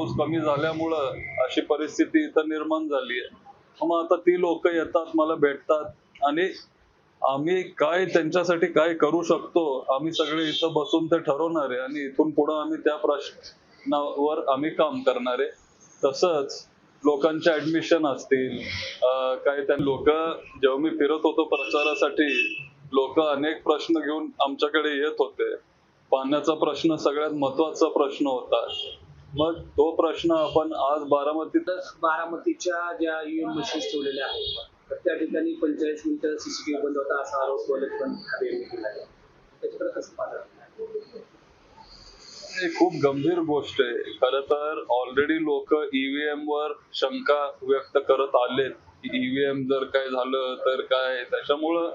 पाऊस कमी झाल्यामुळं अशी परिस्थिती इथं निर्माण झाली आहे. मग आता ती लोक येतात मला भेटतात आणि आम्ही काय त्यांच्यासाठी काय करू शकतो आम्ही सगळे इथं बसून ते ठरवणार आहे आणि इथून पुढे आम्ही त्या प्रश्नावर आम्ही काम करणार. आहे तसंच लोकांचे ऍडमिशन असतील काही काय त्या लोक जेव्हा मी फिरत होतो प्रचारासाठी लोक अनेक प्रश्न घेऊन आमच्याकडे येत होते. पाण्याचा प्रश्न सगळ्यात महत्त्वाचा प्रश्न होता. मग तो प्रश्न आपण आज बारामतीत बारामतीच्या ज्या ईव्हीएम मशीन्स ठेवलेल्या आहेत तर त्या ठिकाणी पंचेचाळीस मिनिटं सीसीटीव्ही बंद होता असा आरोप पण यांनी केला आहे. त्याच्याकडे कसं पाहता हे खूप गंभीर गोष्ट आहे. खर तर ऑलरेडी लोक ईव्हीएम वर शंका व्यक्त करत आलेत ईव्हीएम जर काय झालं तर काय? त्याच्यामुळं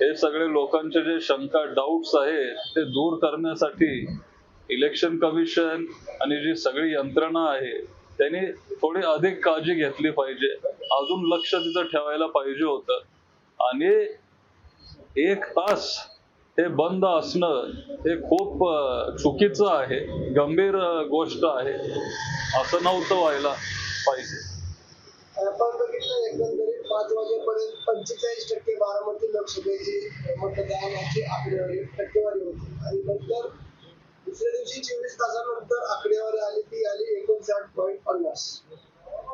हे सगळे लोकांचे जे शंका डाऊट्स आहेत ते दूर करण्यासाठी इलेक्शन कमिशन आणि जी सगळी यंत्रणा आहे त्यांनी थोडी अधिक काळजी घेतली पाहिजे. अजून लक्ष तिथं ठेवायला पाहिजे होतं. आणि एक तास हे बंद असणं हे खूप चुकीचं आहे गंभीर गोष्ट आहे. असं नव्हतं व्हायला पाहिजे. आपण बघितलं एकंदरीत पाच वाजेपर्यंत पंचेचाळीस टक्के बारामती लोकसभेची मतदानाची आकडेवारी टक्केवारी होती. आणि नंतर दुसऱ्या दिवशी चोवीस तासानंतर आकडेवारी आली ती आली एकोणसाठ पॉईंट पन्नास.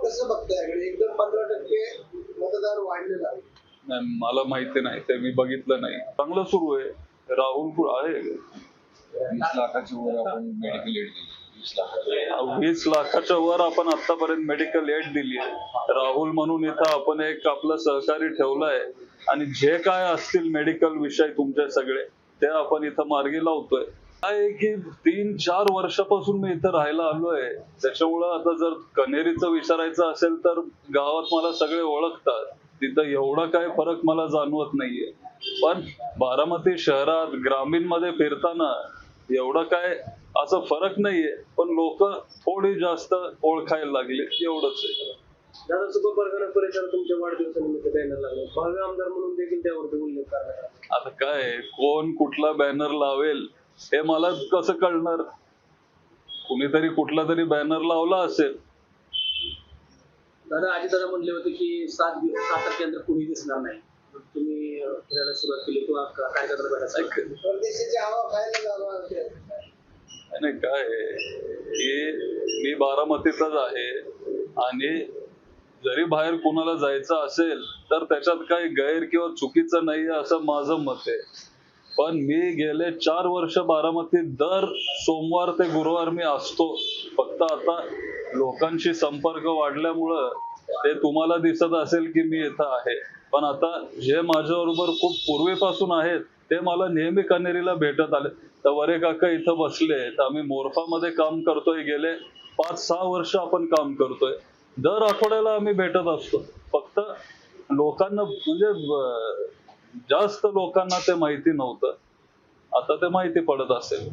कसं बघताय एकदम पंधरा टक्के मतदान वाढलेलं आहे. नाही, मला माहिती नाही ते मी बघितलं नाही. चांगलं सुरू आहे. राहुल कु- आहे. वीस लाखाच्या वर आपण मेडिकल एड दिली. वीस लाखाच्या वर. आपण आतापर्यंत मेडिकल एड दिली आहे. राहुल म्हणून इथं आपण एक आपलं सहकारी ठेवलंय आणि जे काय असतील मेडिकल विषय तुमचे सगळे ते आपण इथं मार्गी लावतोय. आहे की तीन चार वर्षापासून मी इथं राहायला आलोय त्याच्यामुळं आता जर कनेरीचं विचारायचं असेल तर गावात मला सगळे ओळखतात. तिथं एवढा काय फरक मला जाणवत नाहीये. पण बारामती शहरात ग्रामीणमध्ये फिरताना एवढं काय असं फरक नाहीये. पण लोक थोडी जास्त ओळखायला लागली एवढंच आहे. दादा सुपर परगणा परिसर तुमच्या वाढदिवसानिमित्त बॅनर लागले. भावी आमदार म्हणून देखील त्यावरती उल्लेख आता काय कोण कुठला बॅनर लावेल? हे मला कसं कळणार? कुणीतरी कुठला तरी बॅनर लावला असेल. दादा आजी दादा म्हणले होते की सात दिवस सात तारखेनंतर कुणी दिसणार नाही. तुम्ही अं, फिरायला सुरुवात केली किंवा का- काय नाही की मी बारामतीतच आहे आणि जरी बाहेर कुणाला जायचं असेल तर त्याच्यात काही गैर किंवा चुकीचं नाही असं माझं मत आहे. पण मी गेले चार वर्ष बारामतीत दर सोमवार ते गुरुवार मी असतो. फक्त आता लोकांशी संपर्क वाढल्यामुळं ते तुम्हाला दिसत असेल की मी इथं आहे. पण आता जे माझ्याबरोबर खूप पूर्वीपासून आहेत ते मला नेहमी कनेरीला भेटत आले. तर वरे काका इथं बसले तर आम्ही मोर्फामध्ये काम करतोय गेले पाच सहा वर्ष आपण काम करतोय. दर आठवड्याला आम्ही भेटत असतो. फक्त लोकांना म्हणजे जास्त लोकांना ते माहिती नव्हतं. आता ते माहिती पडत असेल.